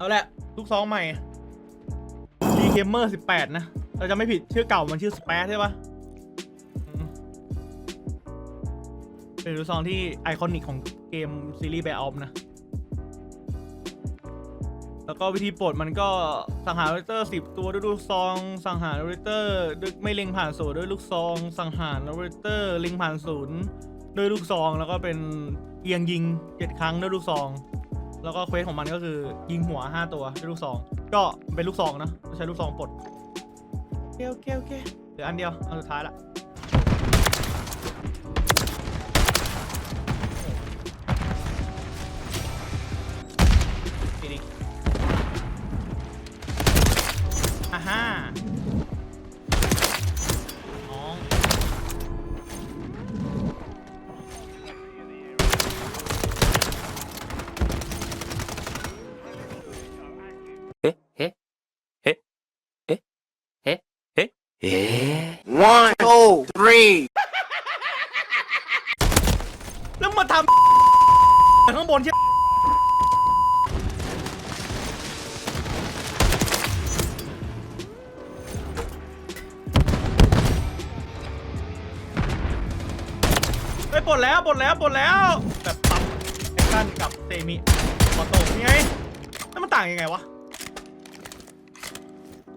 เอาละลูกซองใหม่ g g a m e r 18นะ เราจะไม่ผิดชื่อเก่ามันชื่อ Spaz ใช่ปะเป็นลูกซองที่ไอคอนิกของเกมซีรีส์แบออฟนะ แล้วก็วิธีปลดมันก็สังหารโรเตอร์10ตัวด้วยลูกซอง สังหารโรเตอร์ด้วยไม่เล็งผ่านศูนย์ด้วยลูกซอง สังหารโรเตอร์เล็งผ่านศูนย์ด้วยลูกซองแล้วก็เป็นเอียงยิง7ครั้งด้วยลูกซอง แล้วก็เควสของมันก็คือยิงหัว 5 ตัวด้วยลูกซอง ก็เป็นลูกซองนะใช้ลูกซองปลดโอเคโอเคโอเคเหลืออันเดียวอันสุดท้ายละอีกนิดอ่าฮ่า ええ One, two, three. แล้วมาทำข้างบนใช่ไปปลดแล้วปลดแล้วปลดแล้วแบบปรับแอคชั่นกับเซมิออโต้ยังไงแล้วมันต่างยังไงวะ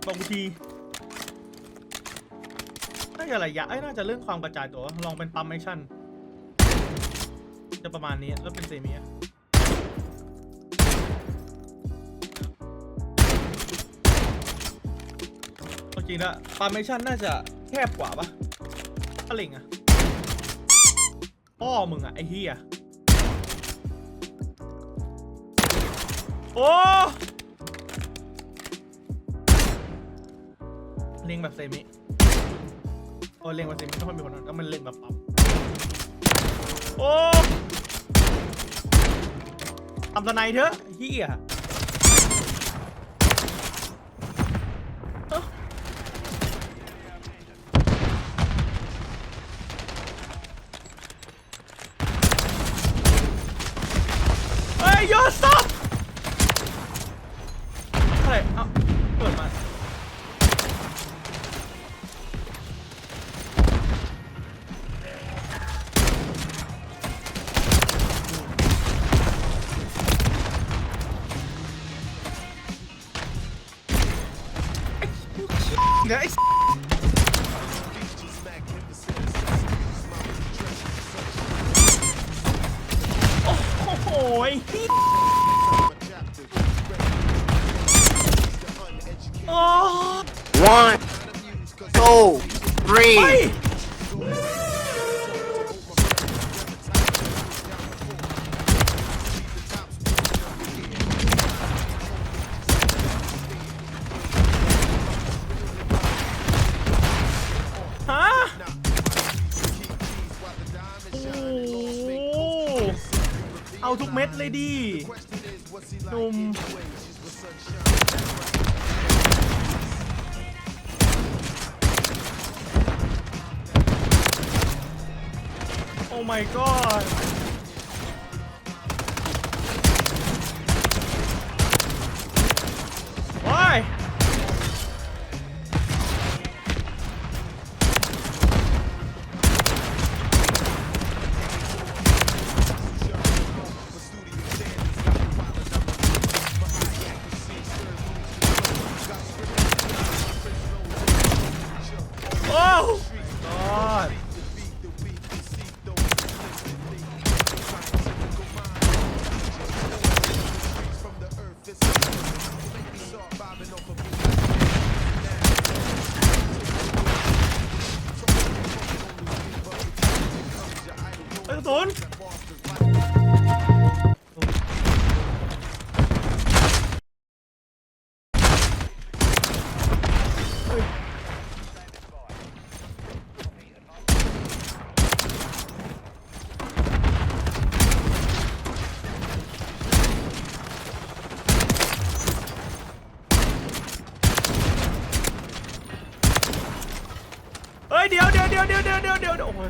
บอกที น่าจะระยะเอ้ยน่าจะเรื่องความกระจายตัว ลองเป็นปั๊มแอคชั่น จะประมาณนี้แล้วเป็นเซมิอะเอาจริงนะฟาร์เมชันน่าจะแคบกว่าปะถ้าเล็งอะพ่อมึงอะไอ้เฮียโอ้เล็งแบบเซมิ โอ้เล็งแบบเซมิไม่ต้องมีคนนั้นแล้วมันเล็งแบบปั๊มโอ้ทำสไนเถอะเฮีย เดี๋ยวไอ้โอ้โหไอ้เหี้ยโอ้ One, two, ไป three. เม็ดเลยดิหนุ่มโอ้ my god เดี๋ยวเดี๋ยวเดี๋ยวเดี๋ยวเดี๋ยวเดี๋ยวโอ้ย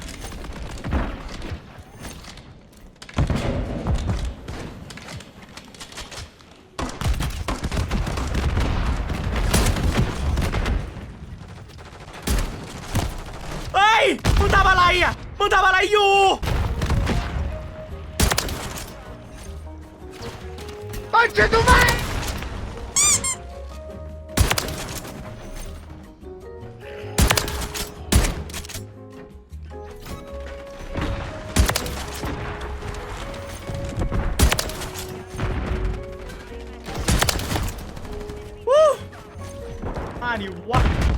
เฮ้ย มึงทำอะไรอะ มึงทำอะไรอยู่ Punch you to my ดิวะ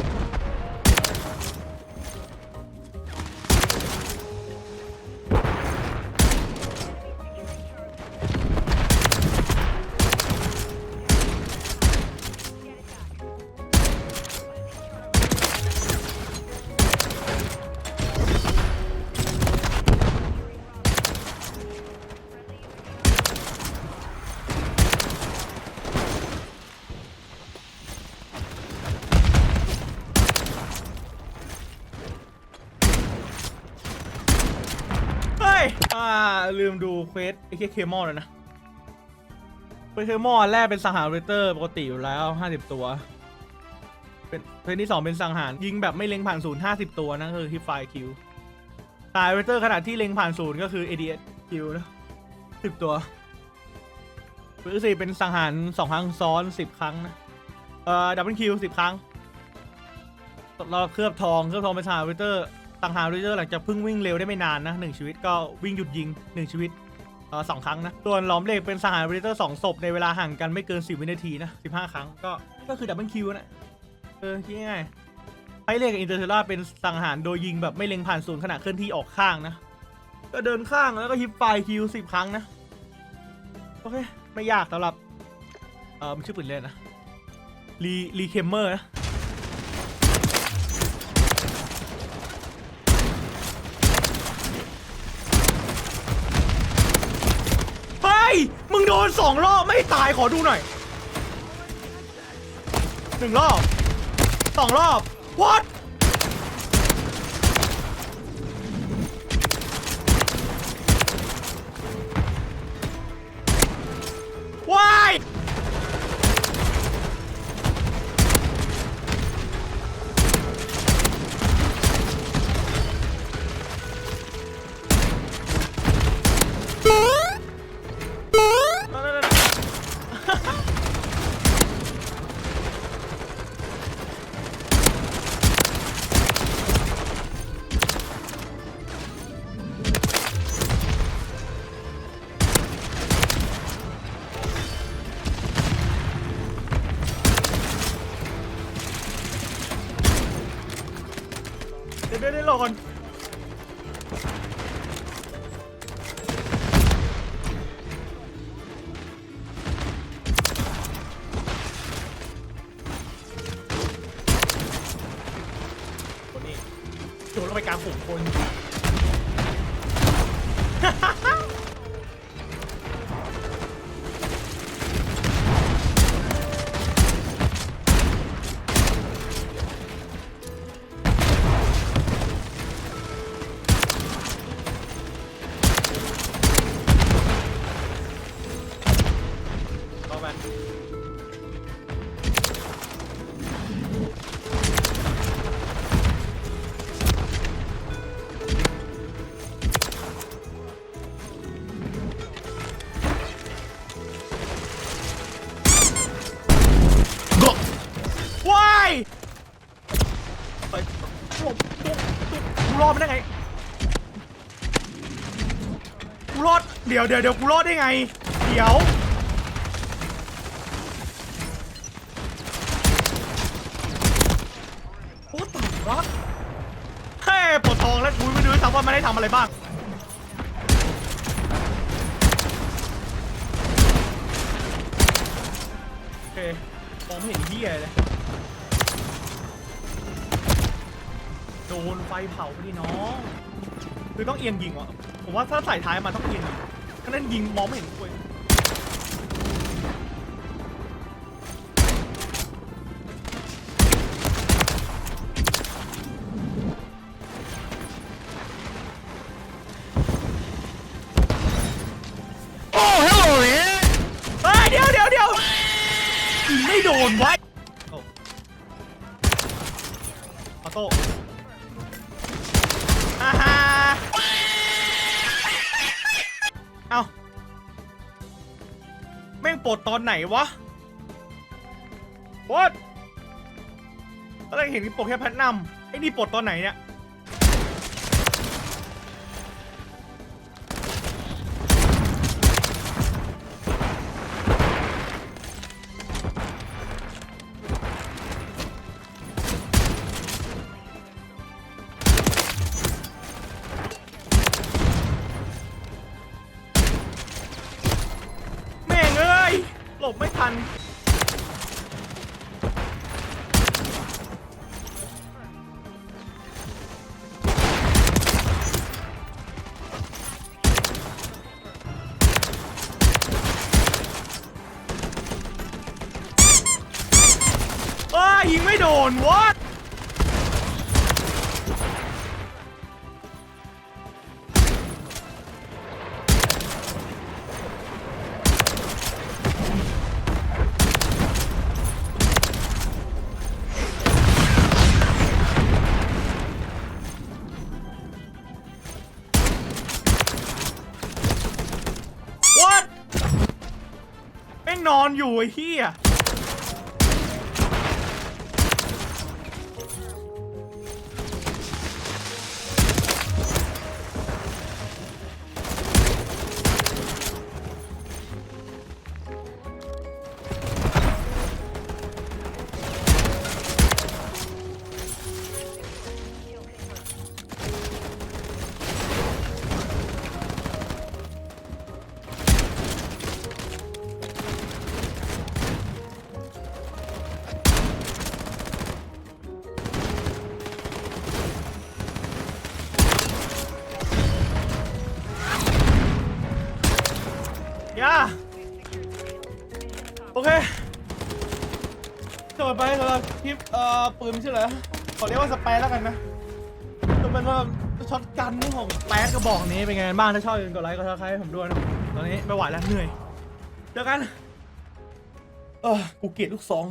ควสไอ้แค่เคมอลเลยนะเควสเคมอลแรกเป็นสังหารเวเตอร์ปกติอยู่แล้ว 50 ตัว เป็นเควสที่ 2 เป็นสังหาร ยิงแบบไม่เล็งผ่านศูนย์50 ตัวนะคือฮิปไฟคิวตายเวเตอร์ขนาดที่เล็งผ่านศูนย์ก็คือ ADS คิวนะ10ตัวเควสที่สี่เป็นสังหาร2ครั้งซ้อน10ครั้งนะ เอ่อดับเบิลคิว10ครั้งเราเคลือบทองเคลือบทองเป็นสังหารเวเตอร์สังหารเวเตอร์หลังจากเพิ่งวิ่งเร็วได้ไม่นานนะหนึ่งชีวิตก็วิ่งหยุดยิงหนึ่งชีวิต เอ่อสองครั้งนะ ส่วนหลอมเหล็กเป็นสังหารเวเตอร์สองศพในเวลาห่างกันไม่เกิน 10 วินาทีนะ 15 ครั้งก็ ก็คือดับเบิลคิวนะ เออคิดง่ายๆไพเรียกกับอินเตอร์เทล่าเป็นสังหารโดยยิงแบบไม่เล็งผ่านศูนย์ขณะเคลื่อนที่ออกข้างนะ ก็เดินข้างแล้วก็ฮิปไฟคิวสิบครั้งนะ โอเค ไม่ยากสำหรับ เออมันชื่อปืนเล่นนะรีรีเคมเมอร์นะ เฮ้ย มึงโดนสองรอบไม่ตายขอดูหน่อยหนึ่งรอบสองรอบ what ไปกลางฝูงคน รอดมาได้ไง กูรอด เดี๋ยวเดี๋ยวเดี๋ยวกูรอดได้ไง เดี๋ยวโอ้ตายรักเฮ้ปวดท้องแล้วกูไม่รู้ด้วยซ้ำว่ามันได้ทำอะไรบ้าง โอเคมองไม่เห็นเหี้ยเลย โดนไฟเผาไปดิน้องคือต้องเอียงยิงวะผมว่าถ้าใส่ท้ายมาต้องเอียงยิงถ้านั่นยิงมองไม่เห็นกลวย เอาแม่งปลดตอนไหนวะปลดอะไรเห็นที่ปลดแค่แพทนัมไอ้นี่ปลดตอนไหนเนี่ย ยยิงไม่โดนวะ What แม่นอนอยู่ไอ้เหี้ย ย่าโอเคจบไปสำหรับคลิปเอ่อปืนไม่ใช่เหรอขอเรียกว่าสเปรแล้วกันนะจะเป็นว่าช็อตกันนี่ของแป๊ดกระบอกนี้เป็นไงบ้างถ้าชอบอย่าลืมกดไลค์กดซับสไครต์ให้ผมด้วยนะตอนนี้ไม่ไหวแล้วเหนื่อยเจอกันเออกูเกลียดลูกสอง